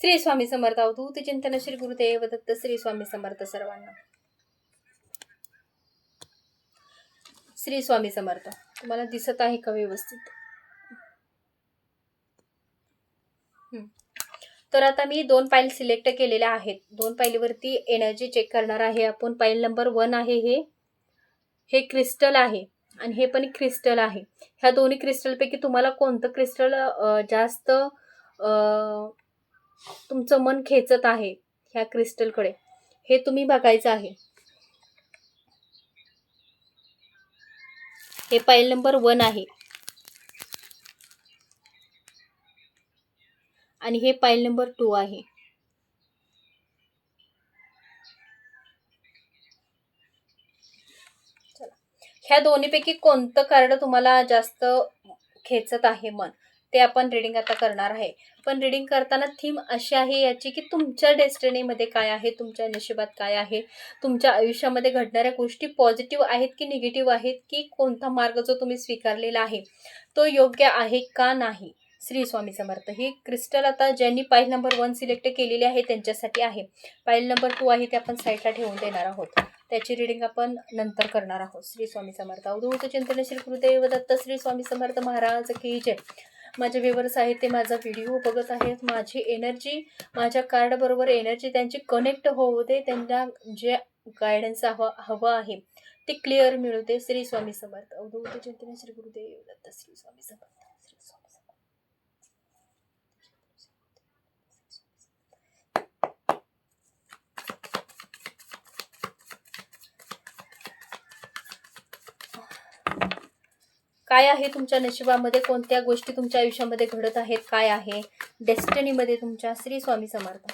श्री स्वामी समर्थ अवधूत चिंतन श्री गुरुदेव दत्त श्री स्वामी समर्थ सर्वांना. श्री स्वामी समर्थ तुम्हाला दिसत आहे का व्यवस्थित? तर आता मी दोन पाईल सिलेक्ट केलेल्या आहेत. दोन पायलीवरती एनर्जी चेक करणार आहे आपण. पाईल नंबर वन आहे हे. हे क्रिस्टल आहे आणि हे पण क्रिस्टल आहे. ह्या दोन्ही क्रिस्टलपैकी तुम्हाला कोणतं क्रिस्टल जास्त तुमचं मन खेचत आहे ह्या क्रिस्टलकडे. हे तुम्ही बघायचं आहे. हे पाईल नंबर वन आहे. आणि हे पाईल नंबर टू आहे. चला. ह्या दोन्हीपैकी कोणतं कार्ड तुम्हाला जास्त खेचत आहे मन? ते आपण रिडिंग आता करणार आहे. पण रिडिंग करताना थीम अशी आहे याची की तुमच्या डेस्टिनीमध्ये काय आहे तुमच्या नशिबात काय आहे तुमच्या आयुष्यामध्ये घडणाऱ्या गोष्टी पॉझिटिव्ह आहेत की निगेटिव्ह आहेत की कोणता मार्ग जो तुम्ही स्वीकारलेला आहे तो योग्य आहे का नाही? श्री स्वामी समर्थ. ही क्रिस्टल आता ज्यांनी पाईल नंबर वन सिलेक्ट केलेली आहे त्यांच्यासाठी आहे. पाईल नंबर टू आहे ते आपण साईडला ठेवून देणार आहोत. त्याची रिडिंग आपण नंतर करणार आहोत. श्री स्वामी समर्थ. अवधूत चिंतन श्री गुरुदेव दत्त श्री स्वामी समर्थ महाराज की जय. माझे व्ह्युअर्स आहेत ते माझा व्हिडिओ बघत आहेत माझी एनर्जी माझ्या कार्डबरोबर एनर्जी त्यांची कनेक्ट होऊ दे त्यांना जे गायडन्स हवं हवं आहे ते क्लिअर मिळू दे. श्री स्वामी समर्थ. अवधूत चिंतन श्री गुरुदेव दत्त. श्री स्वामी समर्थ श्री स्वामी समर्थ काय आहे तुमच्या नशिबामध्ये? कोणत्या गोष्टी तुमच्या आयुष्यामध्ये घडत आहेत? काय आहे? डेस्टिनीमध्ये तुमच्या श्री स्वामी समर्थ.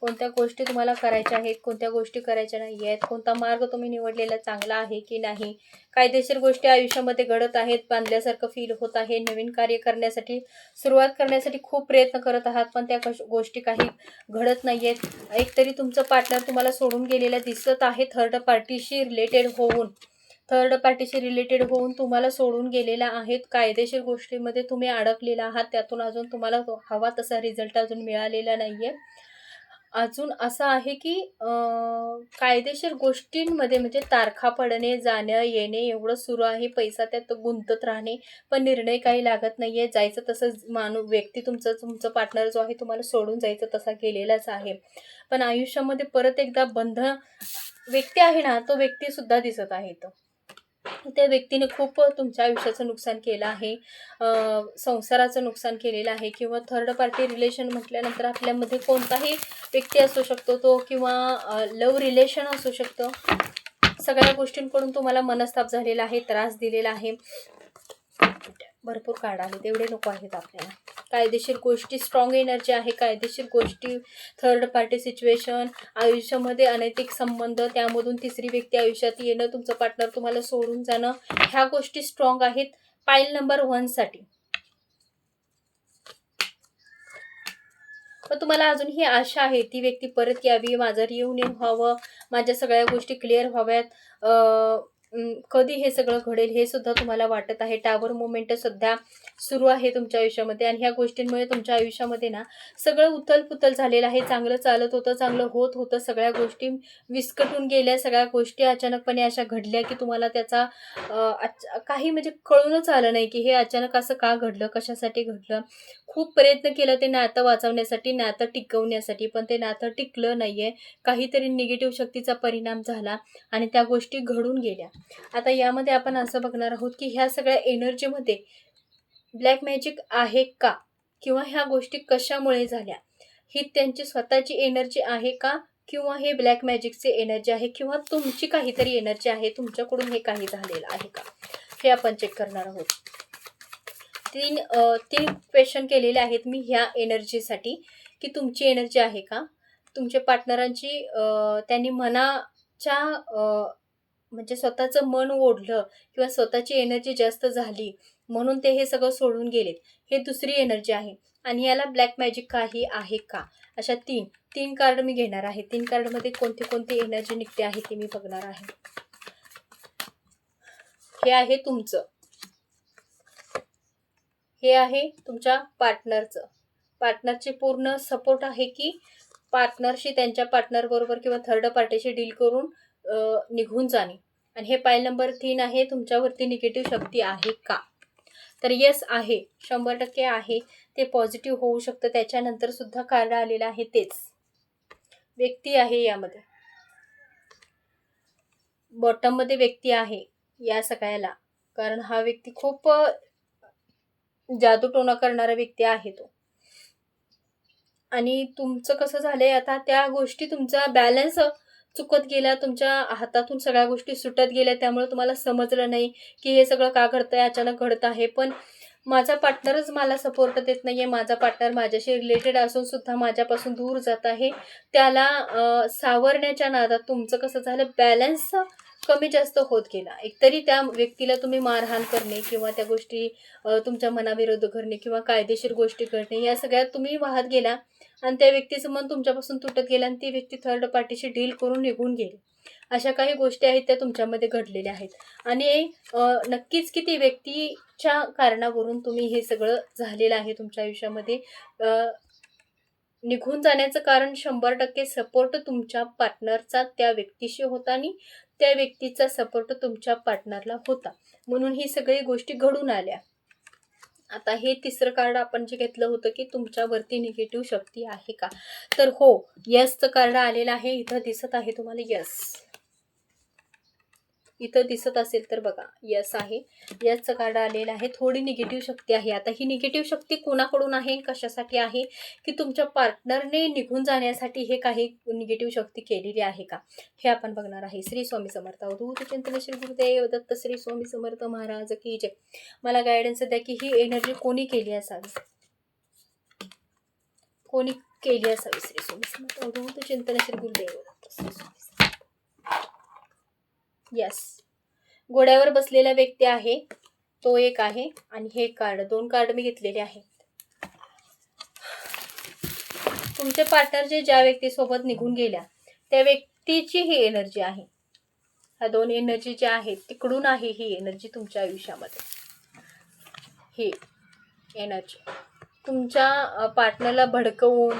कोणत्या गोष्टी तुम्हाला करायच्या आहेत? कोणत्या गोष्टी करायच्या नाही आहेत? कोणता मार्ग तुम्ही निवडलेला चांगला आहे की नाही? कायदेशीर गोष्टी आयुष्यामध्ये घडत आहेत बांधल्यासारखं फील होत आहे. नवीन कार्य करण्यासाठी सुरुवात करण्यासाठी खूप प्रयत्न करत आहात पण त्या कश गोष्टी काही घडत नाही आहेत. एकतरी तुमचं पार्टनर तुम्हाला सोडून गेलेलं दिसत आहे. थर्ड पार्टीशी रिलेटेड होऊन. थर्ड पार्टीशी रिलेटेड होऊन तुम्हाला सोडून गेलेला आहेत. कायदेशीर गोष्टीमध्ये तुम्ही अडकलेला आहात. त्यातून अजून तुम्हाला हवा तसा रिझल्ट अजून मिळालेला नाही आहे अजून असं आहे की कायदेशीर गोष्टींमध्ये म्हणजे तारखा पडणे जाणं येणे एवढं सुरू आहे. पैसा त्यात गुंतत राहणे पण निर्णय काही लागत नाही आहे जायचं तसं माणू व्यक्ती तुमचं तुमचं पार्टनर जो आहे तुम्हाला सोडून जायचं तसा गेलेलाच आहे. पण आयुष्यामध्ये परत एकदा बंध व्यक्ती आहे ना तो व्यक्तीसुद्धा दिसत आहे. तो त्या व्यक्तीने खूप तुमच्या आयुष्याचं नुकसान केलं आहे. संसाराचं नुकसान केलेलं आहे किंवा थर्ड पार्टी रिलेशन म्हटल्यानंतर आपल्यामध्ये कोणताही व्यक्ती असू शकतो तो किंवा लव रिलेशन असू शकतं. सगळ्या गोष्टींकडून तुम्हाला मनस्ताप झालेला आहे त्रास दिलेला आहे. भरपूर काढ आहे तेवढे नको आहेत आपल्याला. कायदेशीर गोष्टी स्ट्रॉंग एनर्जी आहे कायदेशीर गोष्टी थर्ड पार्टी सिच्युएशन आयुष्यामध्ये अनैतिक संबंध त्यामधून तिसरी व्यक्ती आयुष्यात येणं तुमचं पार्टनर तुम्हाला सोडून जाणं ह्या गोष्टी स्ट्रॉंग आहेत. पाईल नंबर वनसाठी पण तुम्हाला अजून ही आशा आहे ती व्यक्ती परत यावी माझं रियुनियन व्हावं माझ्या सगळ्या गोष्टी क्लिअर व्हाव्यात. कधी हे सगळं घडेल हे सुद्धा तुम्हाला वाटत आहे. टावर मुवमेंट सध्या सुरू आहे तुमच्या आयुष्यामध्ये आणि ह्या गोष्टींमुळे तुमच्या आयुष्यामध्ये ना सगळं उथलपुथल झालेलं आहे. चांगलं चालत होतं चांगलं होत होतं. सगळ्या गोष्टी विस्कटून गेल्या सगळ्या गोष्टी अचानकपणे अशा घडल्या की तुम्हाला त्याचा अच- काही म्हणजे कळूनच आलं नाही की हे अचानक असं का घडलं कशासाठी घडलं. खूप प्रयत्न केला ते नातं वाचवण्यासाठी नातं टिकवण्यासाठी पण ते नातं टिकलं नाही आहे काहीतरी निगेटिव्ह शक्तीचा परिणाम झाला आणि त्या गोष्टी घडून गेल्या. आता यामध्ये आपण असं बघणार आहोत की ह्या सगळ्या एनर्जीमध्ये ब्लॅक मॅजिक आहे का? किंवा ह्या गोष्टी कशामुळे झाल्या? ही त्यांची स्वतःची एनर्जी आहे का? किंवा हे ब्लॅक मॅजिकचे एनर्जी आहे? किंवा तुमची काहीतरी एनर्जी आहे? तुमच्याकडून हे काही झालेलं आहे का? हे आपण चेक करणार आहोत. तीन तीन क्वेश्चन केलेले आहेत मी ह्या एनर्जीसाठी की तुमची एनर्जी आहे का? तुमच्या पार्टनरांची त्यांनी मनाच्या म्हणजे स्वतःचं मन ओढलं किंवा स्वतःची एनर्जी जास्त झाली म्हणून ते हे सगळं सोडून गेलेत. हे दुसरी एनर्जी आहे. आणि याला ब्लॅक मॅजिक काही आहे का? अशा तीन तीन कार्ड मी घेणार आहे. तीन कार्डमध्ये कोणती कोणती एनर्जी निघते आहे ती मी बघणार आहे. हे आहे तुमचं. हे आहे तुमच्या पार्टनरचं पार्टनरची पूर्ण सपोर्ट आहे की पार्टनरशी त्यांच्या पार्टनरबरोबर किंवा थर्ड पार्टीशी डील करून निघून जाणे. आणि हे पायल नंबर तीन आहे. तुमच्यावरती निगेटिव्ह शक्ती आहे का? तर येस आहे. शंभर टक्के आहे. ते पॉझिटिव्ह होऊ शकतं. त्याच्यानंतर सुद्धा कार्ड आलेलं आहे तेच. व्यक्ती आहे यामध्ये. बॉटममध्ये व्यक्ती आहे या सगळ्याला. कारण हा व्यक्ती खूप जादूटोना जादूटोणा करणारा व्यक्ती आहे तो. आणि तुमचं कसं झालंय आता? त्या गोष्टी तुमचा बॅलन्स चुकत गेल्या तुमच्या हातातून सगळ्या गोष्टी सुटत गेल्या त्यामुळे तुम्हाला समजलं नाही की हे सगळं का घडतं आहे अचानक घडत आहे. पण माझा पार्टनरच मला सपोर्ट देत नाही आहे माझा पार्टनर माझ्याशी रिलेटेड असून सुद्धा माझ्यापासून दूर जात आहे. त्याला सावरण्याच्या नादात तुमचं कसं झालं? बॅलन्स कमी जास्त होत गेला. एकतरी त्या व्यक्तीला तुम्ही मारहाण करणे किंवा त्या गोष्टी तुमच्या मनाविरुद्ध करणे किंवा कायदेशीर गोष्टी करणे या सगळ्यात तुम्ही वाहत गेला आणि त्या व्यक्तीचं मन तुमच्यापासून तुटत गेलं आणि ती व्यक्ती थर्ड पार्टीशी डील करून निघून गेली. अशा काही गोष्टी आहेत त्या तुमच्यामध्ये घडलेल्या आहेत. आणि नक्कीच की ती व्यक्तीच्या कारणावरून तुम्ही हे सगळं झालेलं आहे तुमच्या आयुष्यामध्ये. निघून जाण्याचं कारण शंभर टक्के सपोर्ट तुमच्या पार्टनरचा त्या व्यक्तीशी होता आणि त्या व्यक्तीचा सपोर्ट तुमच्या पार्टनरला होता. म्हणून ही सगळी गोष्टी घडून आल्या. आता हे तिसरं कार्ड आपण जे घेतलं होतं की तुमच्यावरती निगेटिव्ह शक्ती आहे का? तर हो यसचं कार्ड आलेलं आहे. इथं दिसत आहे तुम्हाला यस इथं दिसत असेल तर बघा यस आहे. यसचं कार्ड आलेलं आहे. थोडी निगेटिव्ह शक्ती आहे. आता ही निगेटिव्ह शक्ती कोणाकडून आहे? कशासाठी आहे? की तुमच्या पार्टनरने निघून जाण्यासाठी हे काही निगेटिव्ह शक्ती केलेली आहे का? हे आपण बघणार आहे. श्री स्वामी समर्थ. अवधूत चिंतन श्री गुरुदेव दत्त श्री स्वामी समर्थ महाराज की जय. मला गायडन्स द्या की ही एनर्जी कोणी केली असावी? कोणी केली असावी? श्री स्वामी समर्थ. अवधूत चिंतन श्री गुरुदेव दत्त श्री स्वामी समर्थ. येस घोड्यावर बसलेला व्यक्ती आहे. तो एक आहे आणि हे कार्ड दोन कार्ड मी घेतलेले आहेत. तुमचे पार्टनर जे ज्या व्यक्तीसोबत निघून गेल्या त्या व्यक्तीची ही एनर्जी आहे. ह्या दोन एनर्जी ज्या आहेत तिकडून आहे ही एनर्जी तुमच्या आयुष्यामध्ये. ही एनर्जी तुमच्या पार्टनरला भडकवून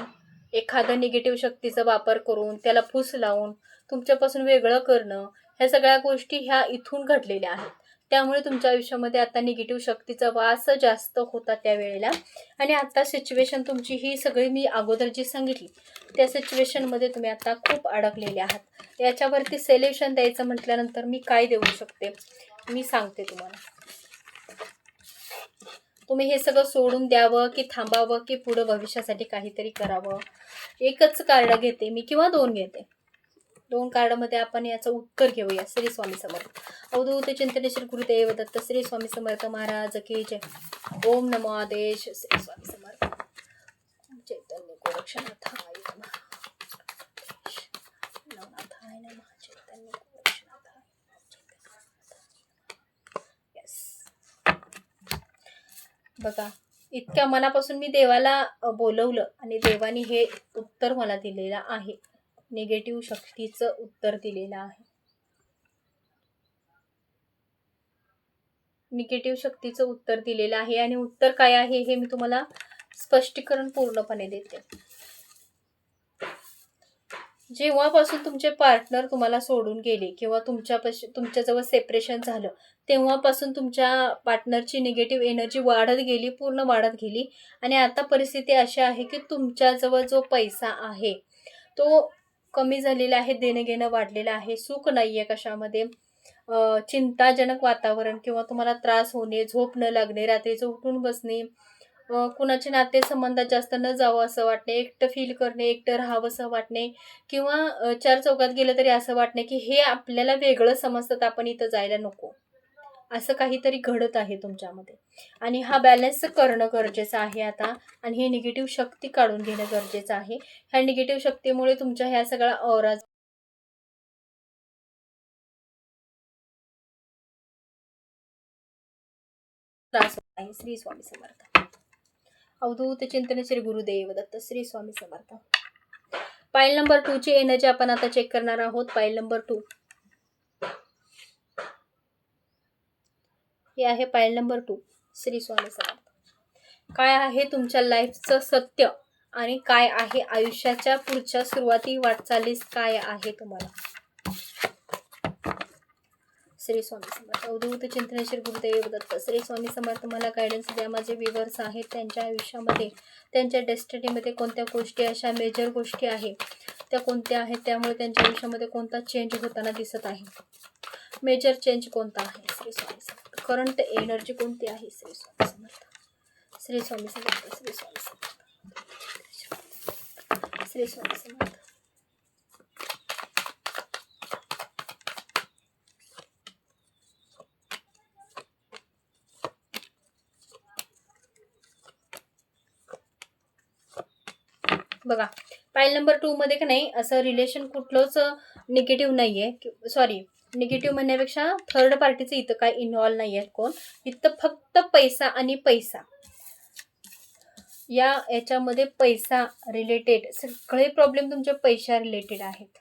एखादा निगेटिव्ह शक्तीचा वापर करून त्याला फूस लावून तुमच्यापासून वेगळं करणं ह्या सगळ्या गोष्टी ह्या इथून घडलेल्या आहेत. त्यामुळे तुमच्या आयुष्यामध्ये आता निगेटिव्ह शक्तीचा वास जास्त होता त्यावेळेला आणि आता सिच्युएशन तुमची ही सगळी मी अगोदर जी सांगितली त्या सिच्युएशनमध्ये तुम्ही आता खूप अडकलेले आहात. याच्यावरती सेल्युशन द्यायचं म्हटल्यानंतर मी काय देऊ शकते? मी सांगते तुम्हाला. तुम्ही हे सगळं सोडून द्यावं की थांबावं की पुढं भविष्यासाठी काहीतरी करावं? एकच कार्ड घेते मी किंवा दोन घेते. दोन कार्डामध्ये आपण याचं उत्तर घेऊया. श्री स्वामी समर्थ. अवधूत चिंतनेश्वर गुरुदेव दत्त श्री स्वामी समर्थ महाराज की जय. ओम नमो आदेश. श्री स्वामी समर्थ. चैतन्य गोरक्षनाथाय नमः. चैतन्य गोरक्षनाथाय बघा इतक्या मनापासून मी देवाला बोलवलं आणि देवाने हे उत्तर मला दिलेलं आहे. निगेटिव्ह शक्तीचं उत्तर दिलेलं आहे. निगेटिव्ह शक्तीचं उत्तर दिलेलं आहे आणि उत्तर काय आहे हे मी तुम्हाला स्पष्टीकरण पूर्णपणे देते. जेव्हापासून तुमचे पार्टनर तुम्हाला सोडून गेले किंवा तुमच्यापाशी तुमच्याजवळ सेपरेशन झालं तेव्हापासून तुमच्या पार्टनरची निगेटिव्ह एनर्जी वाढत गेली पूर्ण वाढत गेली. आणि आता परिस्थिती अशी आहे की तुमच्याजवळ जो पैसा आहे तो कमी झालेलं आहे देणं घेणं वाढलेलं आहे. सुख नाही आहे कशामध्ये चिंताजनक वातावरण किंवा तुम्हाला त्रास होणे झोप न लागणे रात्रीचं उठून बसणे कुणाचे नातेसंबंधात जास्त न जावं असं वाटणे एकटं फील करणे एकटं राहावं असं वाटणे किंवा चार चौकात गेलं तरी असं वाटणे की हे आपल्याला वेगळं समजतात आपण इथं जायला नको. असं काहीतरी घडत आहे तुमच्यामध्ये. आणि हा बॅलन्स करणं गरजेचं आहे आता. आणि ही निगेटिव्ह शक्ती काढून घेणं गरजेचं आहे. ह्या निगेटिव्ह शक्तीमुळे तुमच्या ह्या सगळ्या औरा त्रास होत आहे. श्री स्वामी समर्थ. अवधूत चिंतन श्री गुरुदेव दत्त. श्री स्वामी समर्थ. पाईल नंबर टू ची एनर्जी आपण आता चेक करणार आहोत. पाईल नंबर टू हे आहे पायल नंबर टू श्री स्वामी समर्थ काय आहे तुमच्या लाईफचं सत्य आणि काय आहे आयुष्याच्या पुढच्या सुरुवाती वाटचालीस काय आहे तुम्हाला? श्री स्वामी समर्थ. अवधूत चिंतनशील गुरुदेव दत्त. श्री स्वामी समर्थ मला गायडन्स द्या. माझे विवर्स आहेत त्यांच्या आयुष्यामध्ये त्यांच्या डेस्टिनीमध्ये कोणत्या गोष्टी अशा मेजर गोष्टी आहे त्या कोणत्या आहेत त्यामुळे त्यांच्या आयुष्यामध्ये कोणता चेंज होताना दिसत आहे? मेजर चेंज कोणता आहे? श्री स्वामी समर्थ. करंट एनर्जी कोणती आहे? श्री स्वामी समर्थ. श्री स्वामी समर्थ श्री स्वामी समर्थ. श्री स्वामी समर्थ. बघा पाईल नंबर टू मध्ये का नाही असं रिलेशन कुठलंच निगेटिव्ह नाही आहे सॉरी निगेटिव्ह म्हणण्यापेक्षा थर्ड पार्टीचं इथं काय इन्व्हॉल्व नाही आहेत कोण. इथं फक्त पैसा आणि पैसा. या याच्यामध्ये पैसा रिलेटेड सगळे प्रॉब्लेम तुमच्या पैशा रिलेटेड आहेत.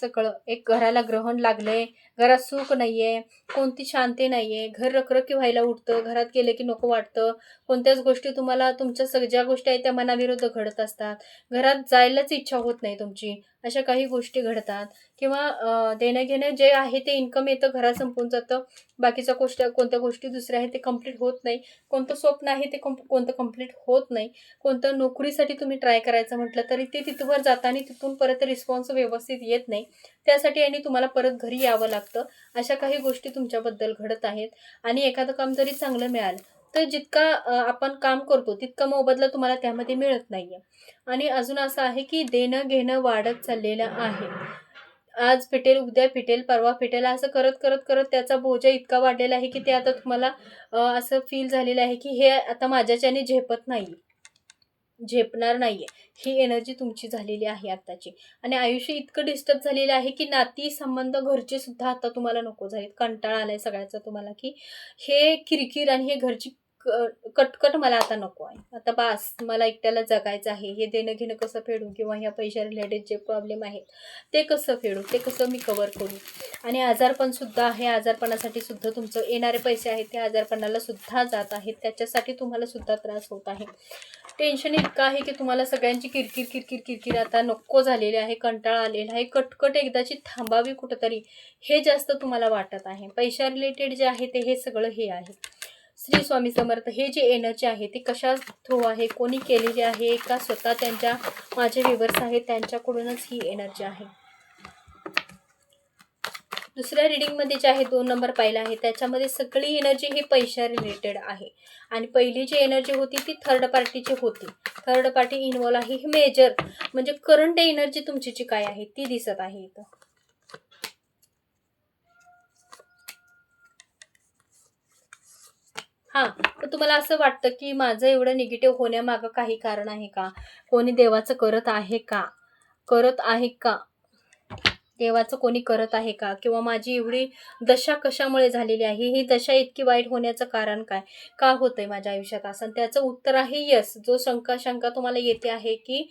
सगळं. एक घराला ग्रहण लागले घरात सुख नाही आहे कोणती शांती नाही आहे घर रखरखी व्हायला उठतं. घरात गेले की नको वाटतं. कोणत्याच गोष्टी तुम्हाला तुमच्या सग ज्या गोष्टी आहेत त्या मनाविरुद्ध घडत असतात. घरात जायलाच इच्छा होत नाही तुमची. अशा काही गोष्टी घडतात. किंवा अं, देणं घेणं जे आहे ते इन्कम येतं घरात संपून जातं. बाकीच्या गोष्टी कोणत्या गोष्टी दुसऱ्या आहेत ते कंप्लीट होत नाही. कोणतं स्वप्न आहे ते कंप कोणतं कंप्लीट होत नाही. कोणतं नोकरीसाठी तुम्ही ट्राय करायचं म्हटलं तरी ते तिथवर जाताना तिथून परत रिस्पॉन्स व्यवस्थित येत नाही. त्यासाठी आणि तुम्हाला परत घरी यावं लागतं. अशा काही गोष्टी तुमच्याबद्दल घडत आहेत आणि एखादं काम जरी चांगलं मिळालं तर जितका आपण काम करतो तितका मोबदला तुम्हाला त्यामध्ये मिळत नाही आहे आणि अजून असं आहे की देणं घेणं वाढत चाललेलं आहे. आज फिटेल उद्या फिटेल परवा फिटेल असं करत करत करत त्याचा बोजा इतका वाढलेला आहे की ते आता तुम्हाला असं फील झालेलं आहे की हे आता माझ्याच्याने झेपत नाही झेपणार नाही आहे ही एनर्जी तुमची झालेली आहे आत्ताची. आणि आयुष्य इतकं डिस्टर्ब झालेलं आहे की नाती संबंध घरचे सुद्धा आता तुम्हाला नको झालेत. कंटाळा आलाय सगळ्याचा तुम्हाला की हे किरकिर आणि हे घरची क- कटकट मला आता नको आहे. आता बास मला एकट्याला जगायचं आहे. हे देणं घेणं कसं फेडू किंवा ह्या पैशा रिलेटेड जे प्रॉब्लेम आहेत ते कसं फेडू? ते कसं मी कवर करू? आणि आजारपण सुद्धा आहे. आजारपणासाठी सुद्धा तुमचं येणारे पैसे आहेत. ते आजारपणाला सुद्धा जात आहेत. त्याच्यासाठी तुम्हाला सुद्धा त्रास होत आहे. टेन्शन इतकं आहे की तुम्हाला सगळ्यांची किरकिर किरकिर किरकिर आता नको झालेली आहे कंटाळा आलेला आहे. कटकट एकदाची थांबावी कुठंतरी हे जास्त तुम्हाला वाटत आहे. पैशा रिलेटेड जे आहे ते हे सगळं हे आहे. श्री स्वामी समर्थ हे जे एनर्जी आहे ती कशा थ्रू आहे कोणी केलेली आहे का स्वतः त्यांच्या माझे विवर्स आहेत त्यांच्याकडूनच ही एनर्जी आहे. दुसऱ्या रिडिंगमध्ये जे आहे दोन नंबर पाहिला आहे. त्याच्यामध्ये सगळी एनर्जी ही पैशा रिलेटेड आहे. आणि पहिली जी एनर्जी होती ती थर्ड पार्टीची होती. थर्ड पार्टी इन्वॉल्व आहे. ही मेजर म्हणजे करंट एनर्जी तुमची जी काय आहे ती दिसत आहे इथं. हां तर तुम्हाला असं वाटतं की माझं एवढं निगेटिव्ह होण्यामागं काही कारण आहे का? कोणी देवाचं करत आहे का? करत आहे का? देवाचं कोणी करत आहे का? किंवा माझी एवढी दशा कशामुळे झालेली आहे? ही दशा इतकी वाईट होण्याचं कारण काय? का होतंय माझ्या आयुष्यात असं? त्याचं उत्तर आहे यस जो शंका शंका तुम्हाला येते आहे की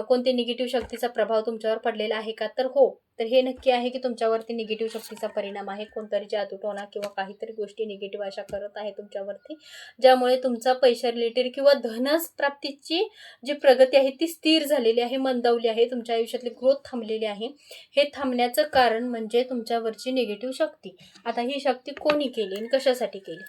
कोणते निगेटिव्ह शक्तीचा प्रभाव तुमच्यावर पडलेला आहे का? तर हो. तर हे नक्की आहे की तुमच्यावरती निगेटिव्ह शक्तीचा परिणाम आहे. कोणतरी जादूटोणा किंवा काहीतरी गोष्टी निगेटिव्ह अशा करत आहे तुमच्यावरती ज्यामुळे तुमचा पैशा रिलेटेड किंवा धनस प्राप्तीची जी प्रगती आहे ती स्थिर झालेली आहे मंदावली आहे तुमच्या आयुष्यातली ग्रोथ थांबलेली आहे. हे थांबण्याचं कारण म्हणजे तुमच्यावरची निगेटिव्ह शक्ती. आता ही शक्ती कोणी केली आणि कशासाठी केली?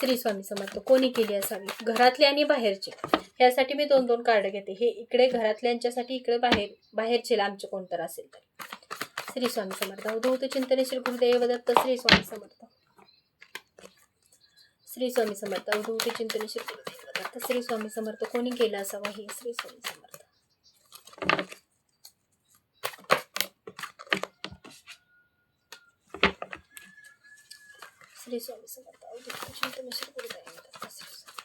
श्री स्वामी समर्थ कोणी केली असावी? घरातले आणि बाहेरचे. ह्यासाठी मी दोन दोन कार्ड घेते. हे इकडे घरातल्यांच्यासाठी इकडे बाहेर बाहेरचे लांबचे कोणतर असेल तर. श्री स्वामी समर्थ अवधूत चिंतने श्री गुरुदेव दत्त श्री स्वामी समर्थ श्री स्वामी समर्थ अवधूत चिंतने श्री गुरुदेव दत्त श्री स्वामी समर्थ कोणी केला असावा हे श्री स्वामी समर्थ श्री स्वामी समर्थ अवधूत चिंतने श्री गुरुदेव दत्त श्री स्वामी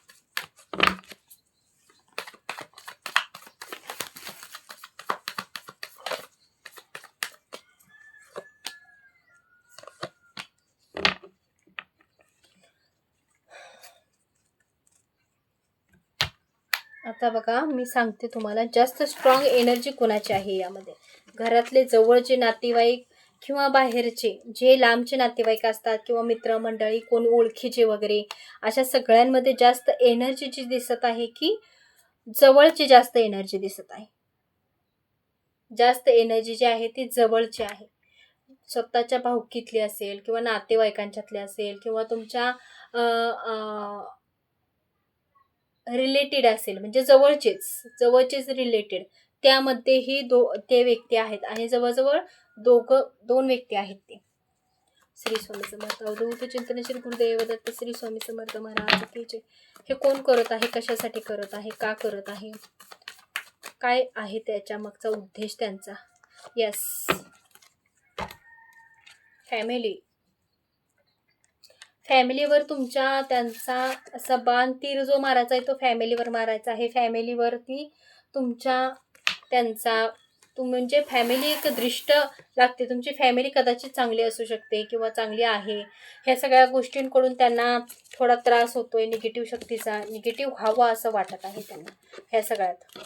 आता बघा मी सांगते तुम्हाला जास्त स्ट्रॉंग एनर्जी कोणाची आहे यामध्ये? घरातले जवळचे नातेवाईक किंवा बाहेरचे जे लांबचे नातेवाईक असतात किंवा मित्रमंडळी कोण ओळखीचे वगैरे अशा सगळ्यांमध्ये जास्त एनर्जी जी दिसत आहे की जवळची जास्त एनर्जी दिसत आहे. जास्त एनर्जी जी आहे ती जवळची आहे. स्वतःच्या भाऊकीतली असेल किंवा नातेवाईकांच्यातली असेल किंवा तुमच्या रिलेटेड असेल म्हणजे जवळचेच जवळचेच रिलेटेड त्यामध्येही दो ते व्यक्ती आहेत आणि जवळजवळ दोघं दोन व्यक्ती आहेत ते. श्री स्वामी समर्थ. अवधूत चिंतन श्री गुरुदेव दत्त श्री स्वामी समर्थ महाराज की हे कोण करत आहे कशासाठी करत आहे का करत आहे? काय आहे त्याच्या मागचा उद्देश त्यांचा? यस फॅमिली फॅमिलीवर तुमच्या त्यांचा असा बाण तीर जो मारायचा आहे तो फॅमिलीवर मारायचा आहे. फॅमिलीवरती तुमच्या त्यांचा तुम म्हणजे फॅमिली एक दृष्ट लागते. तुमची फॅमिली कदाचित चांगली असू शकते किंवा चांगली आहे. ह्या सगळ्या गोष्टींकडून त्यांना थोडा त्रास होतोय निगेटिव्ह शक्तीचा निगेटिव्ह व्हावा असं वाटत आहे त्यांना. ह्या सगळ्यात.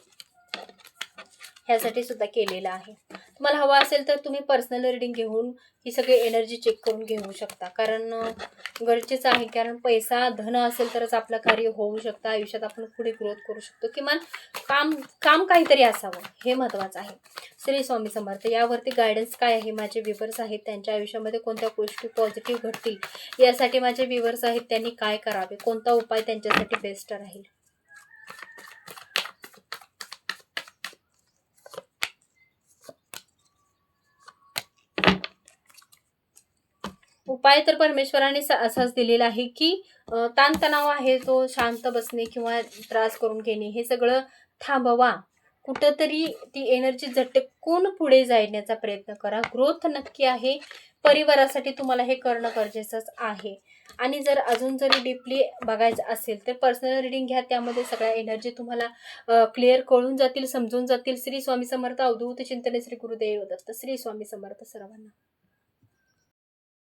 ह्यासाठी सुद्धा केलेलं आहे. तुम्हाला हवा असेल तर तुम्ही पर्सनल रिडिंग घेऊन ही सगळी एनर्जी चेक करून घेऊ शकता. कारण गरजेचं आहे. कारण पैसा धन असेल तरच आपलं कार्य होऊ शकतं. आयुष्यात आपण पुढे ग्रोथ करू शकतो. किमान काम काम काहीतरी असावं. हे महत्त्वाचं आहे. श्री स्वामी समर्थ यावरती गायडन्स काय आहे? माझे विवर्स आहेत त्यांच्या आयुष्यामध्ये कोणत्या गोष्टी पॉझिटिव्ह घडतील? यासाठी माझे विवर्स आहेत त्यांनी काय करावे? कोणता उपाय त्यांच्यासाठी बेस्ट राहील? उपाय तर परमेश्वराने स- असाच दिलेला आहे की ताणतणाव आहे तो शांत बसणे किंवा त्रास करून घेणे हे सगळं थांबवा. कुठंतरी ती एनर्जी झटकून पुढे जाण्याचा प्रयत्न करा. ग्रोथ नक्की आहे. परिवारासाठी तुम्हाला हे करणं गरजेचंच आहे. आणि जर अजून जरी डीपली बघायचं असेल तर पर्सनल रिडिंग घ्या. त्यामध्ये सगळ्या एनर्जी तुम्हाला क्लिअर कळून जातील समजून जातील. श्री स्वामी समर्थ अवधूत चिंतने श्री गुरुदेव दत्त. श्री स्वामी समर्थ सर्वांना.